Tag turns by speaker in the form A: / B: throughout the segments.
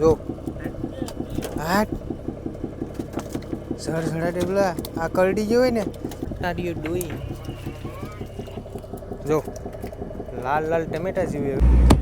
A: જો. હાટ. સર સડા ટેબલા આ કરડી હોય ને. તારીઓ ડોઈ. જો. લાલ લાલ ટમેટા જેવી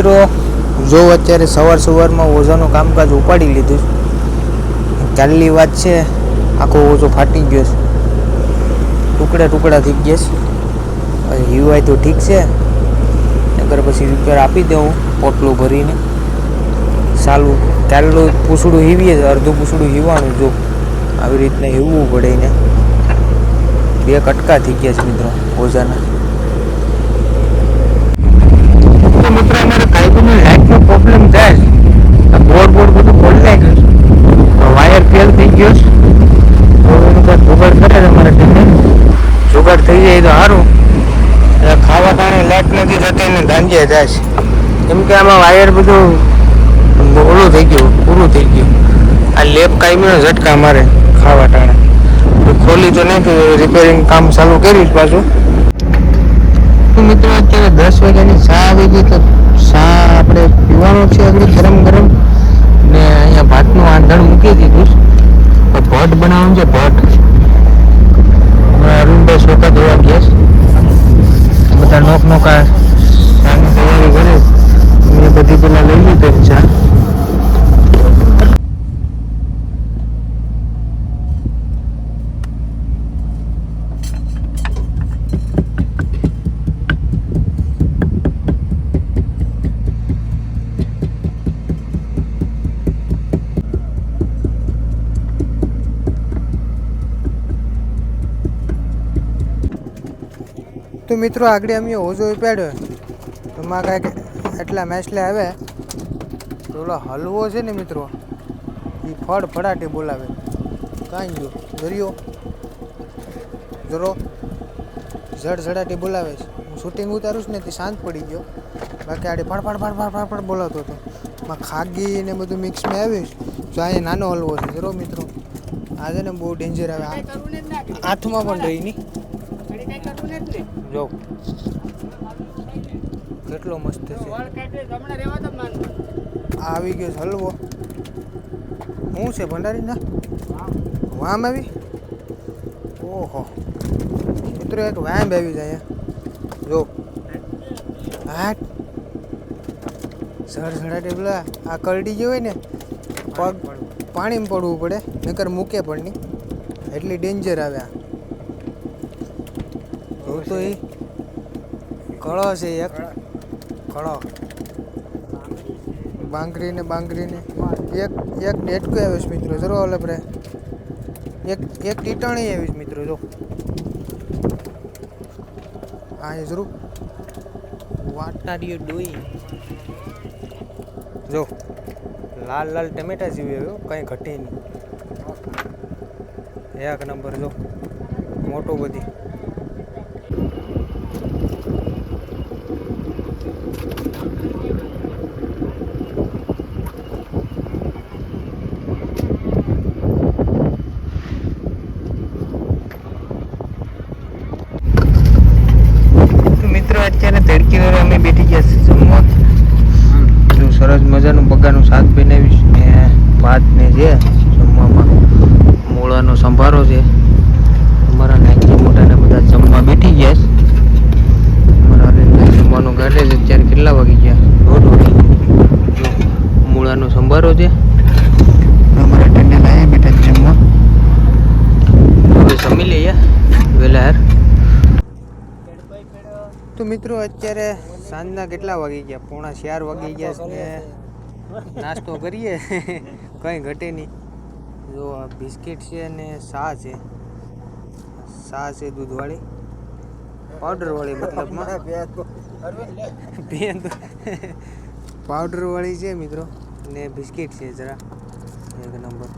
A: મિત્રો, જો અત્યારે સવાર સવારમાં ઓઝાનું કામકાજ ઉપાડી લીધું ચાલલી વાત છે, આખો ઓઝો ફાટી ગયો છે, ટુકડા ટુકડા થઈ ગયા છે યુઆઈ તો ઠીક છે નગર પછી રિપેર આપી દઉં પોટલું ભરીને સાલું ચાલુ પૂછડું હીવીએ, અડધું પૂછડું હીવાનું જો આવી રીતના હીવવું પડે એને. બે કટકા થઈ ગયા છે મિત્રો, ઓઝાના તો મિત્રો કાંઈ લાઇટનો પ્રોબ્લેમ થાય છે. બોર્ડ બોર્ડ બધું ખોલી નાખ્યું છે. વાયર ફેલ થઈ ગયો છે. તો એનું કાંઈ જોગાડ કરે છે અમારે ટીમે જોગાડ થઈ જાય તો સારું એટલે ખાવા ટાણે લાઈટ નથી થતી ને ધાંજ્યા જાય છે. કેમ કે આમાં વાયર બધું ઓલું થઈ ગયું, પૂરું થઈ ગયું. આ લેપ કાયમીનો ઝટકા મારે ખાવા ટાણે. તો ખોલી તો નાખ્યું રિપેરિંગ કામ ચાલુ કર્યું પાછું. તો મિત્રો, અત્યારે દસ વાગ્યાની ચા આવી ગઈ તો ચા છે આગળ ગરમ ગરમ. ને અહીંયા ભાતનું આંધણ મૂકી દીધું છે. ભટ બનાવવાનું છે ભટ અરુણભાઈ છોકરા ધોવા ગયા છે. બધા નોક નોકા તૈયારી કરે. મેં બધી પેલા લઈ લીધી છે ચા તો મિત્રો, આગળ અમે ઓજો ઉપાડ્યો તો માં કાંઈક એટલા મેસલે આવે. તો ઓલો હલવો છે ને મિત્રો એ ફળ ફળાટી બોલાવે. કાંઈ ગયો? દરિયો? જરો? ઝડ ઝડાટી બોલાવે છે. હું શૂટિંગ ઉતારું છું ને તે શાંત પડી ગયો. બાકી આડે ફળ ફળ ફળ ફળ ફળ ફળ બોલાવતો હતો. માં ખાગી ને બધું મિક્સમાં આવ્યું તો અહીંયા નાનો હલવો છે. જરો મિત્રો આજે ને બહુ ડેન્જર આવે. હાથમાં પણ રહી નહીં. જો. કેટલો મસ્ત છે. આ આવી ગયો હલવો. શું છે ભંડારી ના? વામ આવી? ઓહો. મિત્રો એક વામ આવી જાય જો. હાટ. સડ સડાટી પેલા આ કરડી ગયો હોય ને પગ પાણીમાં પડવું પડે નકર મૂકે પણ નહીં. એટલી ડેન્જર આવે આ. તો એ કળો છે એક. કળો. બાંગરી ને બાંગરી ને એક એક ડેટકો આવ્યો છે મિત્રો, જરો ઓલે આપણે એક એક ટીટાણી આવી છે મિત્રો, જો. હા, એ જરૂર. વોટ આર યુ જો, લાલ લાલ ટમેટા જેવી આવ્યો, કંઈ ઘટે નહીં. એક નંબર, જો. મોટો બધી તો મિત્રો અત્યારે બેઠી ગયા છે જમવા જો સરસ મજાનું બગાનું શાક બનાવીશ ને ભાત ને છે જમવામાં. મૂળાનો સંભારો છે. અમારા નાનજી મોટાને બધા જમવા બેઠી ગયા છે. અમારા જમવાનું ગાલે છે. અત્યારે કેટલા વાગી ગયા? દોઢ વાગી. મૂળાનો સંભારો છે. અમારા ટેન્ડલ લાયા બેઠા જમવા. હવે જમી લઈએ. વહેલા તો મિત્રો, અત્યારે સાંજના કેટલા વાગી ગયા? પોણા ચાર વાગી ગયા છે. ને નાસ્તો કરીએ? કંઈ ઘટે નહીં. જો આ બિસ્કિટ છે ને સા છે. સા છે દૂધવાળી. પાવડરવાળી મતલબમાં. બેન પાવડરવાળી છે મિત્રો. ને બિસ્કિટ છે જરા. એક નંબર.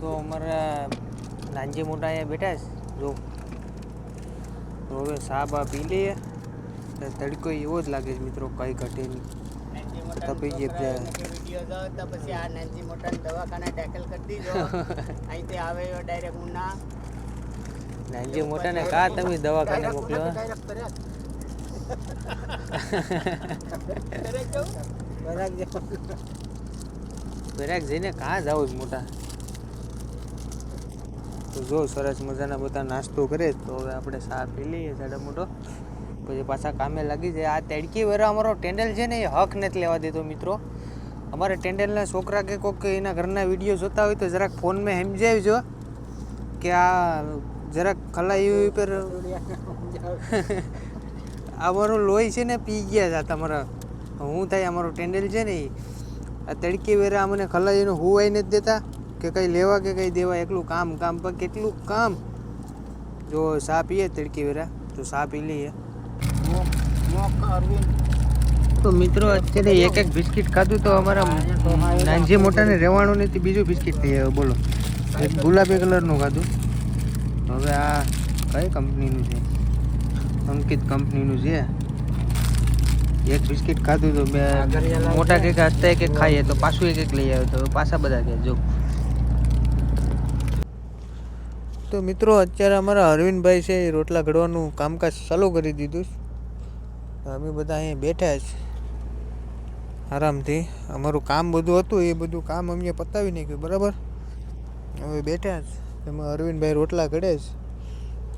A: તો અમારા નાનજી મોટા અહીંયા બેઠા છે. જો તો હવે સા બા પી લઈએ. તડકો એવો જ લાગે છે મિત્રો કંઈ ઘટે નહીં. તપી જે
B: તો પછી આ નાનજી મોટા દવાખાના ટેકલ કરી દીધો અહીંથી આવે ડાયરેક્ટ ઉના
A: નાનજી મોટા ને કા તમે દવાખાને મોકલો? બરાક જઈને કા જાવ મોટા? જો સરસ મજાના બધા નાસ્તો કરે, તો હવે આપણે ચા પી લઈએ સાડા મોટો. પછી પાછા કામે લાગી જાય. આ તેડકી વેરા અમારો ટેન્ડલ છે ને, એ હક નથી લેવા દેતો મિત્રો. અમારે ટેન્ડલના છોકરા કે કોક એના ઘરના વીડિયો જોતા હોય તો જરાક ફોનમાં સમજાવજો કે આ જરાક ખલાઈ પર. અમારું લોહી છે ને, પી ગયા હતા તમારા. હું થાય અમારો ટેન્ડલ છે ને, એ. આ તડકી વેરા અમને ખલાઈનું આવીને નથી દેતા. કે કંઈ લેવા કે કંઈ દેવા એકલું કામ કામ પણ કેટલું કામ? જો સા પીએ તડકી વેરા તો સા પી લઈએ. તો મિત્રો અત્યારે એક એક બિસ્કિટ ખાધું તો અમારા નાનજી મોટાને રહેવાનું નથી બીજું બિસ્કિટ થઈ આવ્યું બોલો. એક ગુલાબી કલરનું ખાધું. હવે આ કઈ કંપનીનું છે? અંકિત કંપનીનું છે. એક બિસ્કિટ ખાધું તો બે મોટા કેક હતા એક એક ખાઈએ તો પાછું એક એક લઈ આવ્યો તો હવે પાછા બધા કે જો. તો મિત્રો, અત્યારે અમારા અરવિંદભાઈ છે, એ રોટલા ઘડવાનું કામકાજ ચાલુ કરી દીધું છે. અમે બધા અહીંયા બેઠા છે. આરામથી. અમારું કામ બધું હતું, એ બધું કામ અમને પતાવી નાખ્યું, બરાબર? હવે બેઠા જ એમાં અરવિંદભાઈ રોટલા ઘડે છે.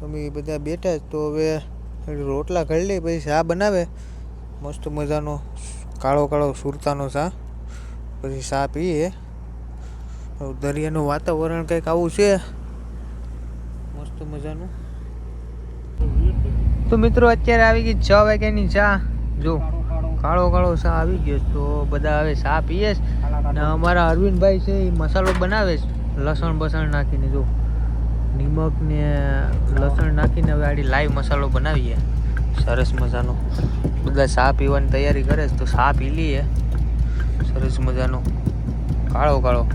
A: અમે બધા બેઠા જ તો હવે રોટલા ઘડી લઈ પછી ચા બનાવે. મસ્ત મજાનો કાળો કાળો સુરતાનો ચા. પછી ચા પીએ. દરિયાનું વાતાવરણ કંઈક આવું છે. મજાનું? તો મિત્રો, અત્યારે આવી ગઈ છ વાગ્યાની ચા. જો, કાળો કાળો ચા આવી ગયો તો બધા હવે ચા પીએ ને અમારા અરવિંદભાઈ છે, એ મસાલો બનાવે છે. લસણ બસણ નાખીને જો, નિમક ને લસણ નાખીને હવે આડી લાઈવ મસાલો બનાવીએ. સરસ મજાનો. બધા ચા પીવાની તૈયારી કરે છે, તો ચા પી લઈએ. સરસ મજાનો. કાળો કાળો.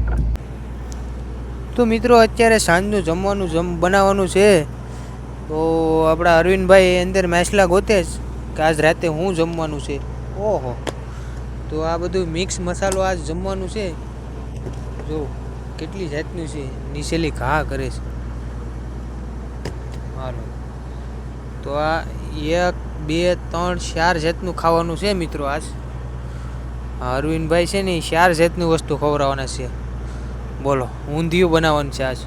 A: તો મિત્રો અત્યારે સાંજનું જમવાનું જમ બનાવવાનું છે. તો આપણા અરવિંદભાઈ અંદર મેસલા ગોતે જ કે આજ રાતે હું જમવાનું છે. ઓહો. તો આ બધું મિક્સ મસાલો આજ જમવાનું છે. જો, કેટલી જાતનું છે. નીચેલી ઘા કરે છે. હાલો. તો આ એક, બે, ત્રણ, ચાર જાતનું ખાવાનું છે મિત્રો આજ. અરવિંદભાઈ છે ને ચાર જાતની વસ્તુ ખવડાવવાના છે. બોલો ઊંધિયું બનાવવાનું છે આજ.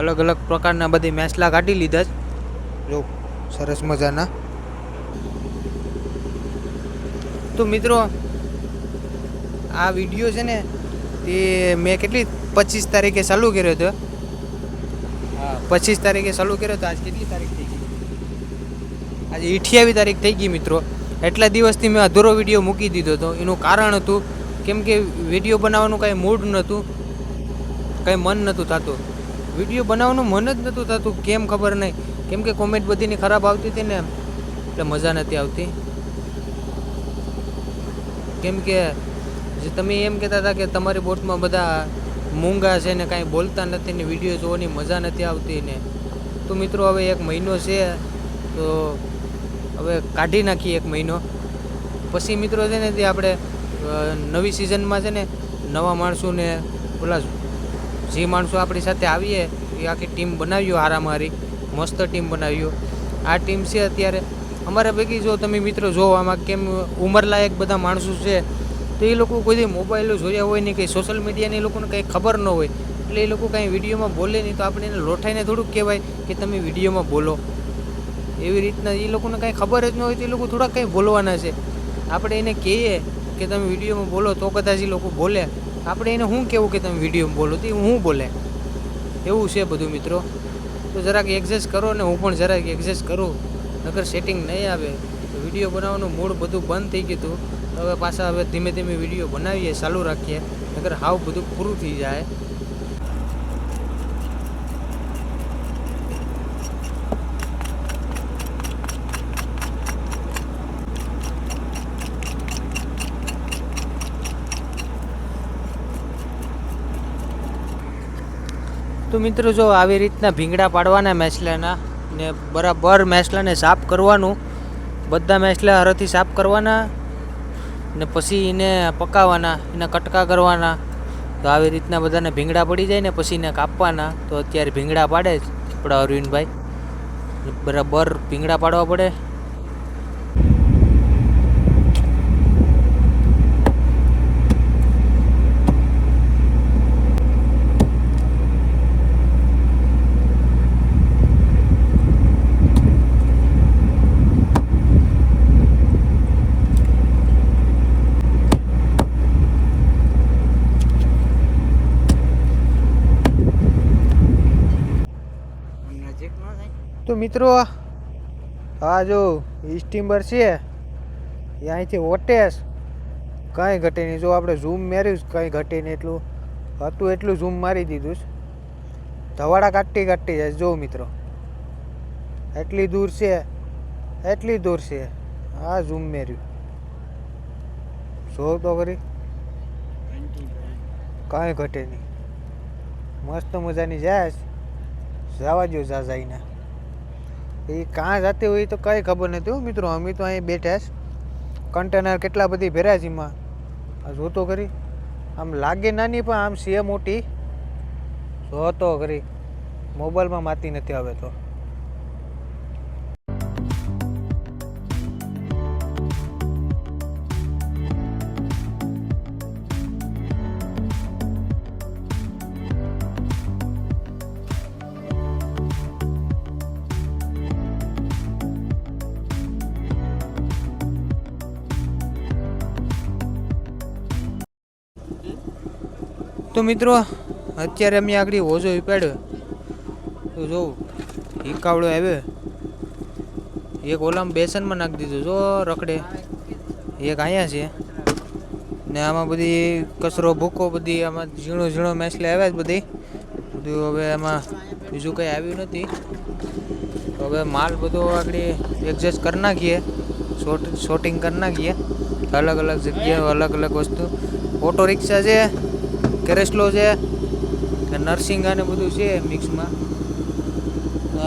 A: અલગ અલગ પ્રકારના બધી મેસલા કાઢી લીધા છે જો સરસ મજાના. તો મિત્રો આ વીડિયો છે ને તે મેં કેટલી પચીસ તારીખે ચાલુ કર્યો હતો. પચીસ તારીખે ચાલુ કર્યો હતો આજ કેટલી તારીખ થઈ ગઈ? આજે અઠ્યાવીસ તારીખ થઈ ગઈ મિત્રો. એટલા દિવસથી મેં અધૂરો વીડિયો મૂકી દીધો હતો. એનું કારણ હતું કેમ કે વીડિયો બનાવવાનું કાંઈ મૂડ નહોતું. કાંઈ મન નહોતું થતું. વીડિયો બનાવવાનું મન જ નહોતું થતું. કેમ ખબર નહીં. કેમ કે કોમેન્ટ બધીની ખરાબ આવતી હતી ને એટલે મજા નથી આવતી. કેમ કે જે તમે એમ કહેતા હતા કે તમારી બોટમાં બધા મૂંગા છે ને કાંઈ બોલતા નથી ને વીડિયો જોવાની મજા નથી આવતી ને. તો મિત્રો હવે એક મહિનો છે, તો હવે કાઢી નાખીએ એક મહિનો. પછી મિત્રો છે ને તે આપણે નવી સિઝનમાં છે ને નવા માણસોને પેલા જે માણસો આપણી સાથે આવીએ, એ આખી ટીમ બનાવ્યો, હારામારી, મસ્ત ટીમ બનાવ્યો. આ ટીમ છે અત્યારે. અમારા પૈકી જો તમે મિત્રો જો આમાં કેમ ઉંમરલાયક બધા માણસો છે, તો એ લોકો કોઈ મોબાઈલો જોયા હોય નહીં, કંઈ સોશિયલ મીડિયાની એ લોકોને કંઈ ખબર ન હોય. એટલે એ લોકો કાંઈ વિડીયોમાં બોલે નહીં, તો આપણે એને લોઠાઈને થોડુંક કહેવાય કે તમે વિડીયોમાં બોલો. એવી રીતના એ લોકોને કાંઈ ખબર જ ન હોય તો એ લોકો થોડાક કંઈ બોલવાના છે. આપણે એને કહીએ કે તમે વિડીયોમાં બોલો તો કદાચ એ લોકો બોલે. આપણે એને શું કહેવું કે તમે વિડીયોમાં બોલો તો હું બોલે. એવું છે બધું મિત્રો. તો જરાક એડજસ્ટ કરો ને હું પણ જરાક એડજસ્ટ કરું. નગર સેટિંગ નહીં આવે. તો વીડિયો બનાવવાનું મૂડ બધું બંધ થઈ ગયું હતું. હવે પાછા હવે ધીમે ધીમે વીડિયો બનાવીએ, ચાલુ રાખીએ. નગર હાવ બધું પૂરું થઈ જાય. તો મિત્રો જો આવી રીતના ભીંગડા પાડવાના મેસલાના ને બરાબર મેસલાને સાફ કરવાનું, બધા મેસલા હરથી સાફ કરવાના ને પછી એને પકાવવાના એના કટકા કરવાના, તો આવી રીતના બધાને ભીંગડા પડી જાય ને પછી એને કાપવાના, તો અત્યારે ભીંગડા પાડે આપણા અરવિંદભાઈ. બરાબર ભીંગડા પાડવા પડે. મિત્રો, આ જો સ્ટીમર છે એ અહીંથી ઓટેસ કાંઈ ઘટે નહીં. જો આપણે ઝૂમ મેર્યું કંઈ ઘટે નહીં એટલું. હતું એટલું ઝૂમ મારી દીધું છે. ધવાડા કાઢતી કાઢતી જાય જો મિત્રો, એટલી દૂર છે, એટલી દૂર છે. આ ઝૂમ મેર્યું. જો તો કરી કાંઈ ઘટે નહીં. મસ્ત મજાની જાય. જવા દો જા જઈને એ કાં જાતે હોય તો કંઈ ખબર નથી મિત્રો. અમે તો અહીં બેઠા છે કન્ટેનર કેટલા બધી ભેરા છે એમાં. આ જોતો કરી આમ લાગે નાની પણ આમ છે મોટી. જોતો કરી મોબાઈલમાં માતી નથી હવે તો. તો મિત્રો, અત્યારે અમે આગળ હોજો ઉપાડ્યો. તો જો હિકાવડો આવ્યો. એક ઓલામાં બેસનમાં નાખી દીધું. જો, રખડે. એક અહીંયા છે. ને આમાં બધી કચરો, ભૂકો બધી આમાં ઝીણો ઝીણો મેસલે આવ્યા જ બધી. બધું હવે એમાં બીજું કંઈ આવ્યું નથી. હવે માલ બધો આગળ એડજસ્ટ કરી નાખીએ. શોર્ટ શોટિંગ કરી નાખીએ. અલગ અલગ જગ્યાએ અલગ અલગ વસ્તુ. ઓટો રિક્ષા છે. કેરેસ્લો છે નર્સિંગ અને બધું છે મિક્સમાં.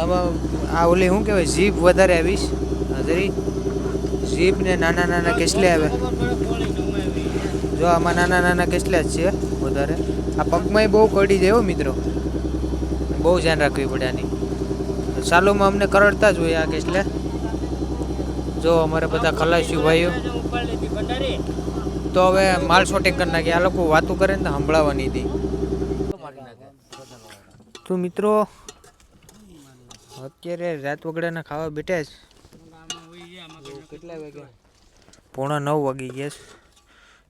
A: આમાં આ ઓલી શું કહેવાય જીપ વધારે આવીશ. હાજરી. જરી જીપ ને નાના નાના કેસલે આવે. જો આમાં નાના નાના કેસલા જ છે વધારે. આ પગમાંય બહુ કડી જાય મિત્રો. બહુ ધ્યાન રાખવી પડે આની. સાલોમાં અમને કરડતા જ હોય આ કેસલે. જો અમારે બધા ખલાસ્યું ભાઈઓ. તો હવે માલ શોટિંગ કરી નાખીએ આ લોકો વાતું કરે ને તો સંભળાવવાની હતી. તો મિત્રો, અત્યારે રાત વગડાના ખાવા બેઠા છે. કેટલા વાગ્યા પોણા નવ વાગી ગયા છે.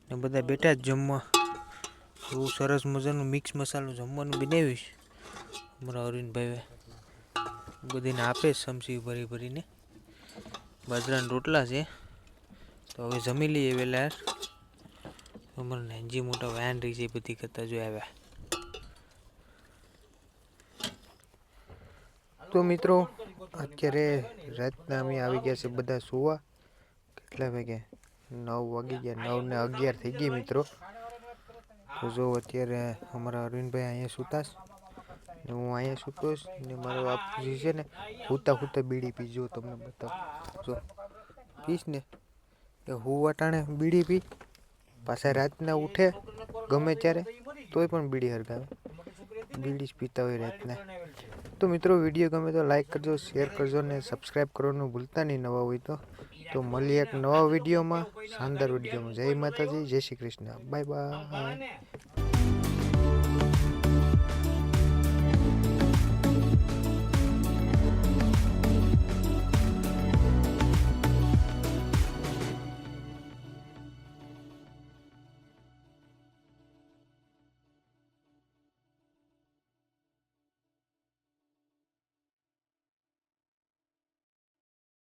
A: ને બધા બેઠા જ જમવા. બહુ સરસ મજાનું મિક્સ મસાલું જમવાનું બનાવીશ અમારા અરવિંદભાઈએ બધીને આપે ચમચી ભરી ભરીને. બાજરાના રોટલા છે. તો હવે જમી લઈએ વહેલા અમારે નાનજી મોટા વેન રહી છે બધી કરતા જો આવ્યા. તો મિત્રો, અત્યારે રાતના અમે આવી ગયા છે બધા સુવા. કેટલા વાગ્યા? નવ વાગી ગયા, નવ ને અગિયાર થઈ ગઈ મિત્રો. તો જો અત્યારે અમારા અરવિંદભાઈ અહીંયા સુતાશ ને હું અહીંયા સૂતોશ ને મારો બાપુજી છે ને હુતા હુતા બીડી પીજો તમને બતાવું. જો, પીશ ને. એ હું વટાણે બીડી પી. પાછા રાતના ઉઠે, ગમે ત્યારે, તોય પણ બીડી હરગાવે. બીડી જ પીતા હોય રાતના. તો મિત્રો, વીડિયો ગમે તો લાઈક કરજો શેર કરજો ને સબસ્ક્રાઈબ કરવાનું ભૂલતા નહીં. નવા હોય તો તો મળીએ એક નવા વિડીયોમાં, શાનદાર વિડીયોમાં. જય માતાજી, જય શ્રી કૃષ્ણ. Bye bye